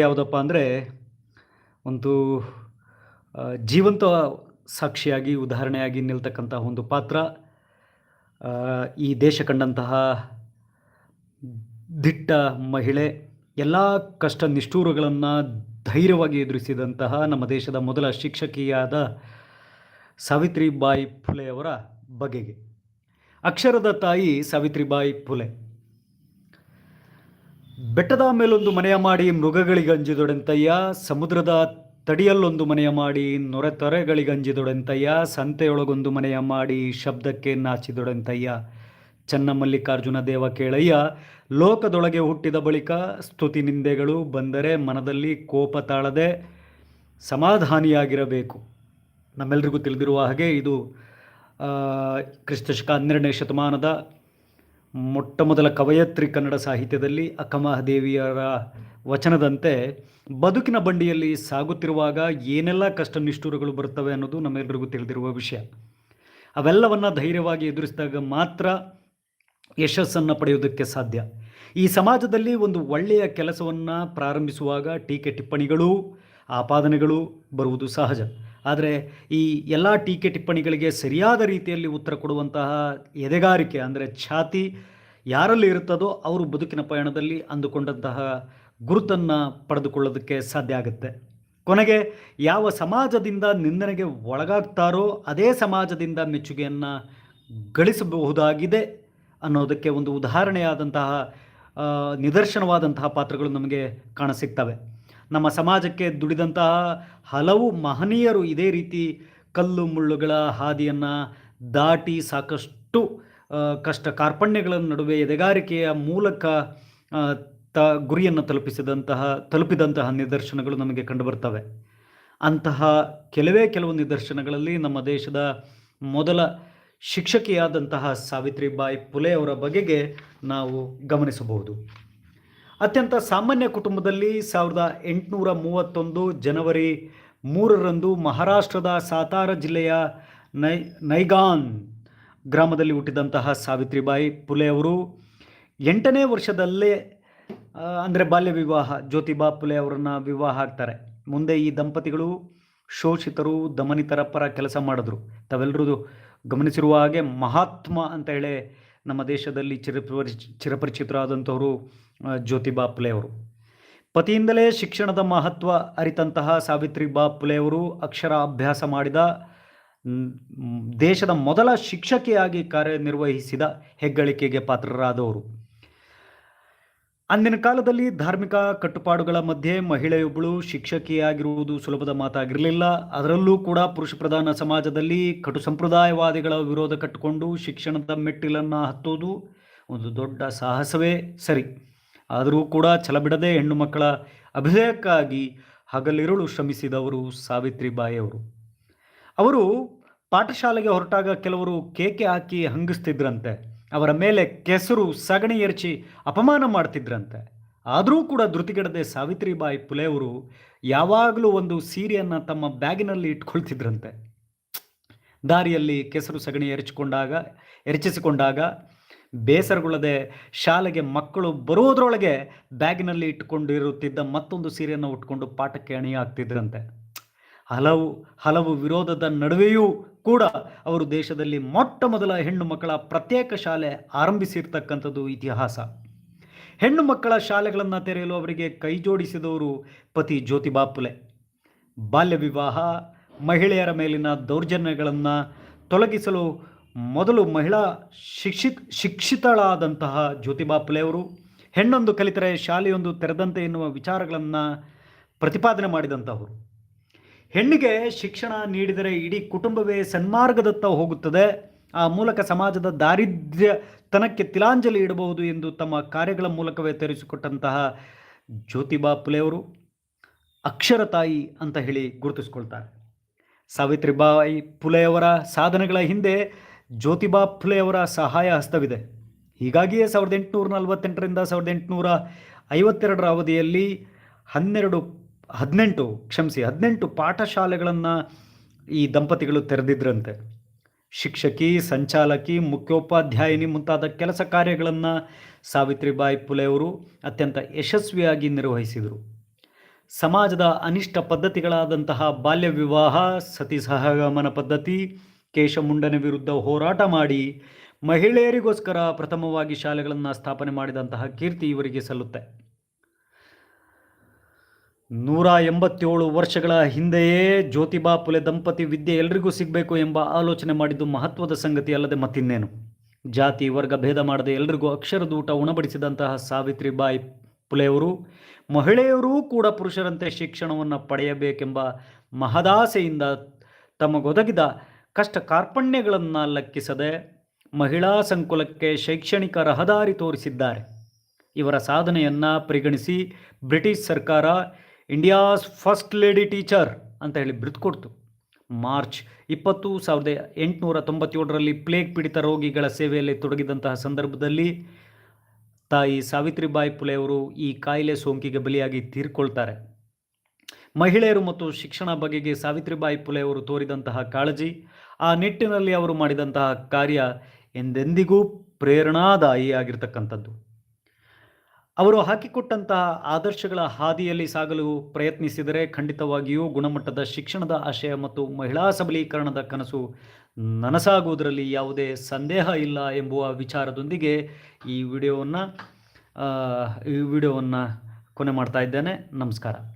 ಯಾವುದಪ್ಪ ಅಂದರೆ ಒಂದು ಜೀವಂತ ಸಾಕ್ಷಿಯಾಗಿ, ಉದಾಹರಣೆಯಾಗಿ ನಿಲ್ತಕ್ಕಂತಹ ಒಂದು ಪಾತ್ರ ಈ ದೇಶ ಕಂಡಂತಹ ದಿಟ್ಟ ಮಹಿಳೆ, ಎಲ್ಲ ಕಷ್ಟ ನಿಷ್ಠೂರಗಳನ್ನು ಧೈರ್ಯವಾಗಿ ಎದುರಿಸಿದಂತಹ ನಮ್ಮ ದೇಶದ ಮೊದಲ ಶಿಕ್ಷಕಿಯಾದ ಸಾವಿತ್ರಿಬಾಯಿ ಫುಲೆಯವರ ಬಗೆಗೆ. ಅಕ್ಷರದ ತಾಯಿ ಸಾವಿತ್ರಿಬಾಯಿ ಫುಲೆ. ಬೆಟ್ಟದ ಮೇಲೊಂದು ಮನೆಯ ಮಾಡಿ ಮೃಗಗಳಿಗಂಜಿದೊಡೆಂತಯ್ಯ ಸಮುದ್ರದ ತಡಿಯಲ್ಲೊಂದು ಮನೆಯ ಮಾಡಿ ನೊರೆತೊರೆಗಳಿಗಂಜಿದೊಡೆಂತಯ್ಯ, ಸಂತೆಯೊಳಗೊಂದು ಮನೆಯ ಮಾಡಿ ಶಬ್ದಕ್ಕೆ ನಾಚಿದೊಡೆಂತಯ್ಯ. ಚನ್ನಮಲ್ಲಿಕಾರ್ಜುನ ದೇವ ಕೇಳಯ್ಯ, ಲೋಕದೊಳಗೆ ಹುಟ್ಟಿದ ಬಳಿಕ ಸ್ತುತಿ ನಿಂದೆಗಳು ಬಂದರೆ ಮನದಲ್ಲಿ ಕೋಪ ತಾಳದೆ ಸಮಾಧಾನಿಯಾಗಿರಬೇಕು. ನಮ್ಮೆಲ್ರಿಗೂ ತಿಳಿದಿರುವ ಹಾಗೆ ಇದು ಕ್ರಿಸ್ತಶಕ ಹನ್ನೆರಡನೇ ಶತಮಾನದ ಮೊಟ್ಟ ಮೊದಲ ಕವಯತ್ರಿ ಕನ್ನಡ ಸಾಹಿತ್ಯದಲ್ಲಿ ಅಕ್ಕಮಹಾದೇವಿಯರ ವಚನದಂತೆ, ಬದುಕಿನ ಬಂಡಿಯಲ್ಲಿ ಸಾಗುತ್ತಿರುವಾಗ ಏನೆಲ್ಲ ಕಷ್ಟ ನಿಷ್ಠುರಗಳು ಬರುತ್ತವೆ ಅನ್ನೋದು ನಮ್ಮೆಲ್ಲರಿಗೂ ತಿಳಿದಿರುವ ವಿಷಯ. ಅವೆಲ್ಲವನ್ನು ಧೈರ್ಯವಾಗಿ ಎದುರಿಸಿದಾಗ ಮಾತ್ರ ಯಶಸ್ಸನ್ನು ಪಡೆಯೋದಕ್ಕೆ ಸಾಧ್ಯ. ಈ ಸಮಾಜದಲ್ಲಿ ಒಂದು ಒಳ್ಳೆಯ ಕೆಲಸವನ್ನು ಪ್ರಾರಂಭಿಸುವಾಗ ಟೀಕೆ ಟಿಪ್ಪಣಿಗಳು, ಆಪಾದನೆಗಳು ಬರುವುದು ಸಹಜ. ಆದರೆ ಈ ಎಲ್ಲ ಟೀಕೆ ಟಿಪ್ಪಣಿಗಳಿಗೆ ಸರಿಯಾದ ರೀತಿಯಲ್ಲಿ ಉತ್ತರ ಕೊಡುವಂತಹ ಎದೆಗಾರಿಕೆ ಅಂದರೆ ಛಾತಿ ಯಾರಲ್ಲಿ ಇರುತ್ತದೋ ಅವರು ಬದುಕಿನ ಪಯಣದಲ್ಲಿ ಅಂದುಕೊಂಡಂತಹ ಗುರುತನ್ನು ಪಡೆದುಕೊಳ್ಳೋದಕ್ಕೆ ಸಾಧ್ಯ ಆಗುತ್ತೆ. ಕೊನೆಗೆ ಯಾವ ಸಮಾಜದಿಂದ ನಿಂದನೆಗೆ ಒಳಗಾಗ್ತಾರೋ ಅದೇ ಸಮಾಜದಿಂದ ಮೆಚ್ಚುಗೆಯನ್ನು ಗಳಿಸಬಹುದಾಗಿದೆ ಅನ್ನೋದಕ್ಕೆ ಒಂದು ಉದಾಹರಣೆಯಾದಂತಹ ನಿದರ್ಶನವಾದಂತಹ ಪಾತ್ರಗಳು ನಮಗೆ ಕಾಣಸಿಗ್ತವೆ. ನಮ್ಮ ಸಮಾಜಕ್ಕೆ ದುಡಿದಂತಹ ಹಲವು ಮಹನೀಯರು ಇದೇ ರೀತಿ ಕಲ್ಲು ಮುಳ್ಳುಗಳ ಹಾದಿಯನ್ನು ದಾಟಿ ಸಾಕಷ್ಟು ಕಷ್ಟ ಕಾರ್ಪಣ್ಯಗಳ ನಡುವೆ ಎದೆಗಾರಿಕೆಯ ಮೂಲಕ ತ, ಗುರಿಯನ್ನು ತಲುಪಿಸಿದಂತಹ, ತಲುಪಿದಂತಹ ನಿದರ್ಶನಗಳು ನಮಗೆ ಕಂಡುಬರ್ತವೆ. ಅಂತಹ ಕೆಲವೇ ಕೆಲವು ನಿದರ್ಶನಗಳಲ್ಲಿ ನಮ್ಮ ದೇಶದ ಮೊದಲ ಶಿಕ್ಷಕಿಯಾದಂತಹ ಸಾವಿತ್ರಿಬಾಯಿ ಫುಲೆ ಅವರ ಬಗೆಗೆ ನಾವು ಗಮನಿಸಬಹುದು. ಅತ್ಯಂತ ಸಾಮಾನ್ಯ ಕುಟುಂಬದಲ್ಲಿ ಸಾವಿರದ ಎಂಟುನೂರ ಮೂವತ್ತೊಂದು ಜನವರಿ ಮೂರರಂದು ಮಹಾರಾಷ್ಟ್ರದ ಸಾತಾರ ಜಿಲ್ಲೆಯ ನೈ, ನೈಗಾನ್ ಗ್ರಾಮದಲ್ಲಿ ಹುಟ್ಟಿದಂತಹ ಸಾವಿತ್ರಿಬಾಯಿ ಪುಲೆ ಅವರು ಎಂಟನೇ ವರ್ಷದಲ್ಲೇ ಅಂದರೆ ಬಾಲ್ಯ ವಿವಾಹ, ಜ್ಯೋತಿಬಾ ಪುಲೆ ಅವರನ್ನು ವಿವಾಹ ಆಗ್ತಾರೆ. ಮುಂದೆ ಈ ದಂಪತಿಗಳು ಶೋಷಿತರು, ದಮನಿತರ ಪರ ಕೆಲಸ ಮಾಡಿದ್ರು. ತಾವೆಲ್ಲರೂ ಗಮನಿಸಿರುವ ಹಾಗೆ ಮಹಾತ್ಮ ಅಂತ ಹೇಳಿ ನಮ್ಮ ದೇಶದಲ್ಲಿ ಚಿರಪರಿ ಚಿರಪರಿಚಿತರಾದಂಥವರು ಜ್ಯೋತಿಬಾ ಫುಲೆಯವರು ಪತಿಯಿಂದಲೇ ಶಿಕ್ಷಣದ ಮಹತ್ವ ಅರಿತಂತಹ ಸಾವಿತ್ರಿಬಾ ಫುಲೆಯವರು ಅಕ್ಷರ ಅಭ್ಯಾಸ ಮಾಡಿದ ದೇಶದ ಮೊದಲ ಶಿಕ್ಷಕಿಯಾಗಿ ಕಾರ್ಯನಿರ್ವಹಿಸಿದ ಹೆಗ್ಗಳಿಕೆಗೆ ಪಾತ್ರರಾದವರು. ಅಂದಿನ ಕಾಲದಲ್ಲಿ ಧಾರ್ಮಿಕ ಕಟ್ಟುಪಾಡುಗಳ ಮಧ್ಯೆ ಮಹಿಳೆಯೊಬ್ಬಳು ಶಿಕ್ಷಕಿಯಾಗಿರುವುದು ಸುಲಭದ ಮಾತಾಗಿರಲಿಲ್ಲ. ಅದರಲ್ಲೂ ಕೂಡ ಪುರುಷ ಪ್ರಧಾನ ಸಮಾಜದಲ್ಲಿ ಕಟು ಸಂಪ್ರದಾಯವಾದಿಗಳ ವಿರೋಧ ಕಟ್ಟಿಕೊಂಡು ಶಿಕ್ಷಣದ ಮೆಟ್ಟಿಲನ್ನು ಹತ್ತೋದು ಒಂದು ದೊಡ್ಡ ಸಾಹಸವೇ ಸರಿ. ಆದರೂ ಕೂಡ ಛಲಬಿಡದೆ ಹೆಣ್ಣು ಮಕ್ಕಳ ಅಭ್ಯುದಯಕ್ಕಾಗಿ ಹಗಲಿರುಳು ಶ್ರಮಿಸಿದವರು ಸಾವಿತ್ರಿಬಾಯಿ ಅವರು ಅವರು ಪಾಠಶಾಲೆಗೆ ಹೊರಟಾಗ ಕೆಲವರು ಕೇಕೆ ಹಾಕಿ ಹಂಗಿಸ್ತಿದ್ರಂತೆ. ಅವರ ಮೇಲೆ ಕೆಸರು, ಸಗಣಿ ಎರಚಿ ಅಪಮಾನ ಮಾಡ್ತಿದ್ರಂತೆ. ಆದರೂ ಕೂಡ ಧೃತಿಗೆಡದೆ ಸಾವಿತ್ರಿಬಾಯಿ ಪುಲೆಯವರು ಯಾವಾಗಲೂ ಒಂದು ಸೀರೆಯನ್ನು ತಮ್ಮ ಬ್ಯಾಗಿನಲ್ಲಿ ಇಟ್ಕೊಳ್ತಿದ್ರಂತೆ. ದಾರಿಯಲ್ಲಿ ಕೆಸರು, ಸಗಣಿ ಎರಚಿಕೊಂಡಾಗ, ಎರಚಿಸಿಕೊಂಡಾಗ ಬೇಸರಗೊಳ್ಳದೆ ಶಾಲೆಗೆ ಮಕ್ಕಳು ಬರೋದ್ರೊಳಗೆ ಬ್ಯಾಗಿನಲ್ಲಿ ಇಟ್ಕೊಂಡಿರುತ್ತಿದ್ದ ಮತ್ತೊಂದು ಸೀರೆಯನ್ನು ಉಟ್ಕೊಂಡು ಪಾಠಕ್ಕೆ ಅಣಿಯಾಗ್ತಿದ್ರಂತೆ ಹಲವು ಹಲವು ವಿರೋಧದ ನಡುವೆಯೂ ಕೂಡ ಅವರು ದೇಶದಲ್ಲಿ ಮೊಟ್ಟ ಮೊದಲ ಹೆಣ್ಣು ಮಕ್ಕಳ ಪ್ರತ್ಯೇಕ ಶಾಲೆ ಆರಂಭಿಸಿರ್ತಕ್ಕಂಥದ್ದು ಇತಿಹಾಸ. ಹೆಣ್ಣು ಮಕ್ಕಳ ಶಾಲೆಗಳನ್ನು ತೆರೆಯಲು ಅವರಿಗೆ ಕೈ ಜೋಡಿಸಿದವರು ಪತಿ ಜ್ಯೋತಿಬಾ ಫುಲೆ ಬಾಲ್ಯ ವಿವಾಹ, ಮಹಿಳೆಯರ ಮೇಲಿನ ದೌರ್ಜನ್ಯಗಳನ್ನು ತೊಲಗಿಸಲು ಮೊದಲು ಮಹಿಳಾ ಶಿಕ್ಷಿತ್ ಶಿಕ್ಷಿತಳಾದಂತಹ ಜ್ಯೋತಿಬಾ ಫುಲೆ ಅವರು ಹೆಣ್ಣೊಂದು ಕಲಿತರೆ ಶಾಲೆಯೊಂದು ತೆರೆದಂತೆ ಎನ್ನುವ ವಿಚಾರಗಳನ್ನು ಪ್ರತಿಪಾದನೆ ಮಾಡಿದಂಥವರು ಹೆಣ್ಣಿಗೆ ಶಿಕ್ಷಣ ನೀಡಿದರೆ ಇಡೀ ಕುಟುಂಬವೇ ಸನ್ಮಾರ್ಗದತ್ತ ಹೋಗುತ್ತದೆ. ಆ ಮೂಲಕ ಸಮಾಜದ ದಾರಿದ್ರ್ಯತನಕ್ಕೆ ತಿಲಾಂಜಲಿ ಇಡಬಹುದು ಎಂದು ತಮ್ಮ ಕಾರ್ಯಗಳ ಮೂಲಕವೇ ತೋರಿಸಿಕೊಟ್ಟಂತಹ ಜ್ಯೋತಿಬಾ ಫುಲೆಯವರು ಅಕ್ಷರ ತಾಯಿ ಅಂತ ಹೇಳಿ ಗುರುತಿಸ್ಕೊಳ್ತಾರೆ. ಸಾವಿತ್ರಿಬಾಯಿ ಪುಲೆಯವರ ಸಾಧನೆಗಳ ಹಿಂದೆ ಜ್ಯೋತಿಬಾ ಫುಲೆಯವರ ಸಹಾಯ ಹಸ್ತವಿದೆ. ಹೀಗಾಗಿಯೇ ಸಾವಿರದ ಎಂಟುನೂರ ನಲವತ್ತೆಂಟರಿಂದ ಸಾವಿರದ ಎಂಟುನೂರ ಐವತ್ತೆರಡರ ಅವಧಿಯಲ್ಲಿ ಹನ್ನೆರಡು, ಹದಿನೆಂಟು, ಕ್ಷಮಿಸಿ, ಹದಿನೆಂಟು ಪಾಠಶಾಲೆಗಳನ್ನು ಈ ದಂಪತಿಗಳು ತೆರೆದಿದ್ರಂತೆ. ಶಿಕ್ಷಕಿ, ಸಂಚಾಲಕಿ, ಮುಖ್ಯೋಪಾಧ್ಯಾಯಿನಿ ಮುಂತಾದ ಕೆಲಸ ಕಾರ್ಯಗಳನ್ನು ಸಾವಿತ್ರಿಬಾಯಿ ಫುಲೆಯವರು ಅತ್ಯಂತ ಯಶಸ್ವಿಯಾಗಿ ನಿರ್ವಹಿಸಿದರು. ಸಮಾಜದ ಅನಿಷ್ಟ ಪದ್ಧತಿಗಳಾದಂತಹ ಬಾಲ್ಯ ವಿವಾಹ ಸತಿ ಸಹಗಮನ ಪದ್ಧತಿ ಕೇಶಮುಂಡನ ವಿರುದ್ಧ ಹೋರಾಟ ಮಾಡಿ ಮಹಿಳೆಯರಿಗೋಸ್ಕರ ಪ್ರಥಮವಾಗಿ ಶಾಲೆಗಳನ್ನು ಸ್ಥಾಪನೆ ಮಾಡಿದಂತಹ ಕೀರ್ತಿ ಇವರಿಗೆ ಸಲ್ಲುತ್ತೆ. ನೂರ ಎಂಬತ್ತೇಳು ವರ್ಷಗಳ ಹಿಂದೆಯೇ ಜ್ಯೋತಿಬಾ ಪುಲೆ ದಂಪತಿ ವಿದ್ಯೆ ಎಲ್ರಿಗೂ ಸಿಗಬೇಕು ಎಂಬ ಆಲೋಚನೆ ಮಾಡಿದ್ದು ಮಹತ್ವದ ಸಂಗತಿ ಅಲ್ಲದೆ ಮತ್ತಿನ್ನೇನು. ಜಾತಿ, ವರ್ಗ, ಭೇದ ಮಾಡದೆ ಎಲ್ರಿಗೂ ಅಕ್ಷರದೂಟ ಉಣಬಡಿಸಿದಂತಹ ಸಾವಿತ್ರಿಬಾಯಿ ಪುಲೆಯವರು ಮಹಿಳೆಯರೂ ಕೂಡ ಪುರುಷರಂತೆ ಶಿಕ್ಷಣವನ್ನು ಪಡೆಯಬೇಕೆಂಬ ಮಹದಾಸೆಯಿಂದ ತಮಗೊದಗಿದ ಕಷ್ಟ ಕಾರ್ಪಣ್ಯಗಳನ್ನು ಲೆಕ್ಕಿಸದೆ ಮಹಿಳಾ ಸಂಕುಲಕ್ಕೆ ಶೈಕ್ಷಣಿಕ ರಹದಾರಿ ತೋರಿಸಿದ್ದಾರೆ. ಇವರ ಸಾಧನೆಯನ್ನು ಪರಿಗಣಿಸಿ ಬ್ರಿಟಿಷ್ ಸರ್ಕಾರ ಇಂಡಿಯಾಸ್ ಫಸ್ಟ್ ಲೇಡಿ ಟೀಚರ್ ಅಂತ ಹೇಳಿ ಕೊಡ್ತು. ಮಾರ್ಚ್ ಇಪ್ಪತ್ತು ಸಾವಿರದ ಎಂಟುನೂರ ತೊಂಬತ್ತೇಳರಲ್ಲಿ ಪ್ಲೇಗ್ ಪೀಡಿತ ರೋಗಿಗಳ ಸೇವೆಯಲ್ಲಿ ತೊಡಗಿದಂತಹ ಸಂದರ್ಭದಲ್ಲಿ ತಾಯಿ ಸಾವಿತ್ರಿಬಾಯಿ ಪುಲೆಯವರು ಈ ಕಾಯಿಲೆ ಸೋಂಕಿಗೆ ಬಲಿಯಾಗಿ ತೀರ್ಕೊಳ್ತಾರೆ. ಮಹಿಳೆಯರು ಮತ್ತು ಶಿಕ್ಷಣ ಬಗೆಗೆ ಸಾವಿತ್ರಿಬಾಯಿ ಪುಲೆಯವರು ತೋರಿದಂತಹ ಕಾಳಜಿ ಆ ನಿಟ್ಟಿನಲ್ಲಿ ಅವರು ಮಾಡಿದಂತಹ ಕಾರ್ಯ ಎಂದೆಂದಿಗೂ ಪ್ರೇರಣಾದಾಯಿಯಾಗಿರ್ತಕ್ಕಂಥದ್ದು ಅವರು ಹಾಕಿಕೊಟ್ಟಂತಹ ಆದರ್ಶಗಳ ಹಾದಿಯಲ್ಲಿ ಸಾಗಲು ಪ್ರಯತ್ನಿಸಿದರೆ ಖಂಡಿತವಾಗಿಯೂ ಗುಣಮಟ್ಟದ ಶಿಕ್ಷಣದ ಆಶಯ ಮತ್ತು ಮಹಿಳಾ ಸಬಲೀಕರಣದ ಕನಸು ನನಸಾಗುವುದರಲ್ಲಿ ಯಾವುದೇ ಸಂದೇಹ ಇಲ್ಲ ಎಂಬುವ ವಿಚಾರದೊಂದಿಗೆ ಈ ವಿಡಿಯೋವನ್ನು ಈ ವಿಡಿಯೋವನ್ನು ಕೊನೆ ಮಾಡ್ತಾ ಇದ್ದೇನೆ. ನಮಸ್ಕಾರ.